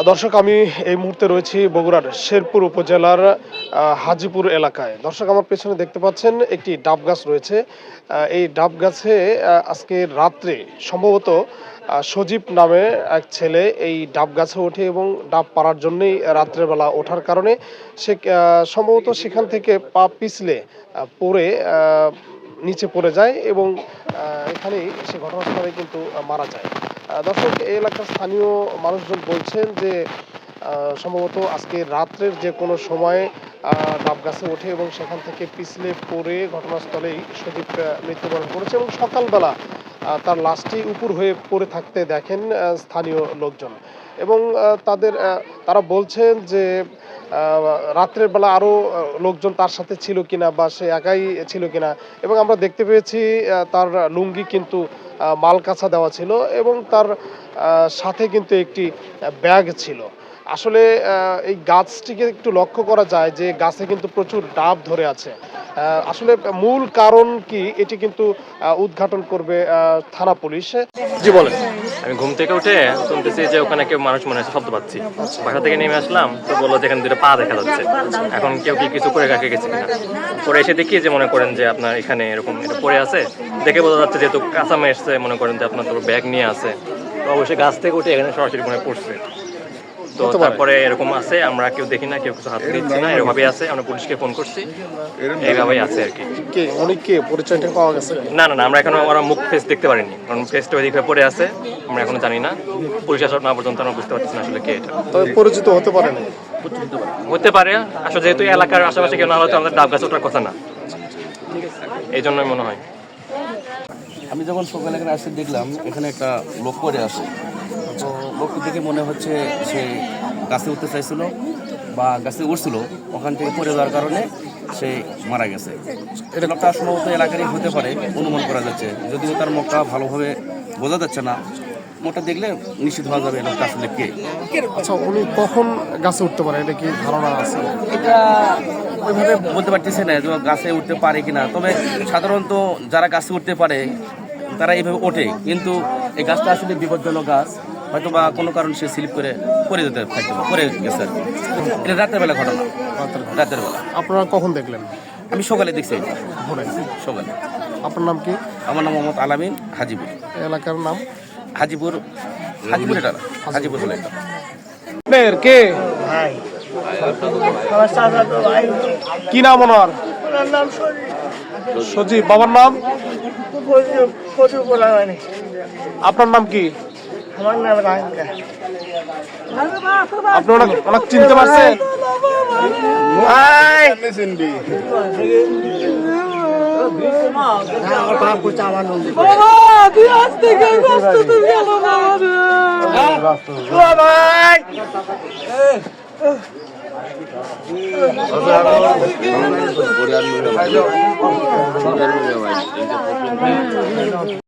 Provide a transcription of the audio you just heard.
দর্শক, আমি এই মুহূর্তে রয়েছি বগুড়ার শেরপুর উপজেলার হাজিপুর এলাকায়। দর্শক, আমার পেছনে দেখতে পাচ্ছেন একটি ডাব গাছ রয়েছে। এই ডাব গাছে আজকে রাত্রে সম্ভবত সজীব নামে এক ছেলে এই ডাব গাছে ওঠে এবং ডাব পাড়ার জন্যই রাত্রেবেলা ওঠার কারণে সে সম্ভবত সেখান থেকে পা পিছলে পড়ে নিচে পড়ে যায় এবং এখানেই সে ঘটনাস্থলে কিন্তু মারা যায়। দর্শক, এই এলাকার স্থানীয় মানুষজন বলছেন যে সম্ভবত আজকে রাত্রের যে কোনো সময়ে ডাব গাছে ওঠে এবং সেখান থেকে পিছলে পড়ে ঘটনাস্থলেই সজীব মৃত্যুবরণ করেছে এবং সকালবেলা তার লাশটি উপর হয়ে পড়ে থাকতে দেখেন স্থানীয় লোকজন। এবং তাদের তারা বলছেন যে রাত্রের বেলা আরও আহ, লোকজন তার সাথে ছিল কিনা বা সে একাই ছিল কিনা। এবং আমরা দেখতে পেয়েছি তার লুঙ্গি কিন্তু মাল কাছা দেওয়া ছিল এবং তার সাথে কিন্তু একটি ব্যাগ ছিল। আসলে এই গাছটিকে একটু লক্ষ্য করা যায় যে গাছে কিন্তু প্রচুর ডাব ধরে আছে। আসলে মূল কারণ কি, এটি কিন্তু উদ্ঘাটন করবে থানা পুলিশ। জি, বলেন। আমি ঘুম থেকে উঠে শুনতেছি যে ওখানে কেউ মানুষ মনে শব্দ পাচ্ছি। বাসা থেকে নেমে আসলাম, তো বলল যে এখানে দুটো পা দেখা যাচ্ছে। এখন কেউ কি কিছু করে রাখে গেছে কিনা? পরে এসে দেখি যে মনে করেন যে আপনার এখানে এরকম এটা পড়ে আছে। দেখে বোঝা যাচ্ছে যেহেতু কাঁচামে এসছে মনে করেন যে আপনার তো ব্যাগ নিয়ে আছে। তো অবশ্যই গাছ থেকে উঠে এখানে সরাসরি মনে পড়ছে। তো তারপরে এরকম আছে আমরা কেউ দেখি না কেউ কিছু হাত দিচ্ছি না আছে আমরা পুলিশকে ফোন করছি এইভাবেই আছে আর কি। কে উনি কে? পরিচয়টা পাওয়া গেছে? না না না আমরা এখনও ওরা মুখ ফেস দেখতে পারিনি কারণ ফেসটা ওইদিকে পড়ে আছে আমরা এখনও জানি না। পুলিশ আসার না পর্যন্ত আমরা বুঝতে পারছি না আসলে কে এটা। তবে পরিচিত হতে পারেন হতে পারে আসলে যেহেতু এলাকার আশেপাশে কেউ না হলে তো আমাদের ডাব গাছ ওঠার কথা না। এই জন্যই মনে হয়। আমি যখন সকালে এখানে আসতে দেখলাম এখানে একটা লোক পড়ে আছে। তো লোকটি দেখে মনে হচ্ছে সে গাছে উঠতে চাইছিল বা গাছে উঠছিল ওখান থেকে পড়ে যাওয়ার কারণে সে মারা গেছে। এটা লোকটা সম্ভবত এলাকারই হতে পারে অনুমান করা যাচ্ছে। যদিও তার মুখটা ভালোভাবে বোঝা যাচ্ছে না মুখটা দেখলে নিশ্চিত হওয়া যাবে লোকটা আসলে কে। আচ্ছা উনি কখন গাছে উঠতে পারে এটা কি ধারণা আছে? এটা ওইভাবে বলতে পারতেছে না যে গাছে উঠতে পারে কিনা তবে সাধারণত যারা গাছে উঠতে পারে তারা এইভাবে ওঠে। কিন্তু এই গাছটা আসলে বিপজ্জনক গাছ। হয়তো বা কোনো কারণে সে স্লিপ করে পড়ে যেতে থাকতে পারে পড়ে গেছে। এটা রাতের বেলা ঘটনা। রাতের বেলা। আপনারা কখন দেখলেন? আমি সকালে দেখছি। ভোরে। সকালে। আপনার নাম কি? আমার নাম মোহাম্মদ আলামিন হাজিপুর। এই এলাকার নাম? হাজিপুর হাজিপুর এটা। হাজিপুর বলে আপনার কে? ভাই। কি নাম ওনার? ওনার সজীব। বাবার নাম? প্রচুর প্রচুর বলা মানে আপনার নাম কি আমার নাম রাঙ্কা আপনি চিনতে পারছেন ভাই আমার বাপ করছে আমার নন্দী ভাই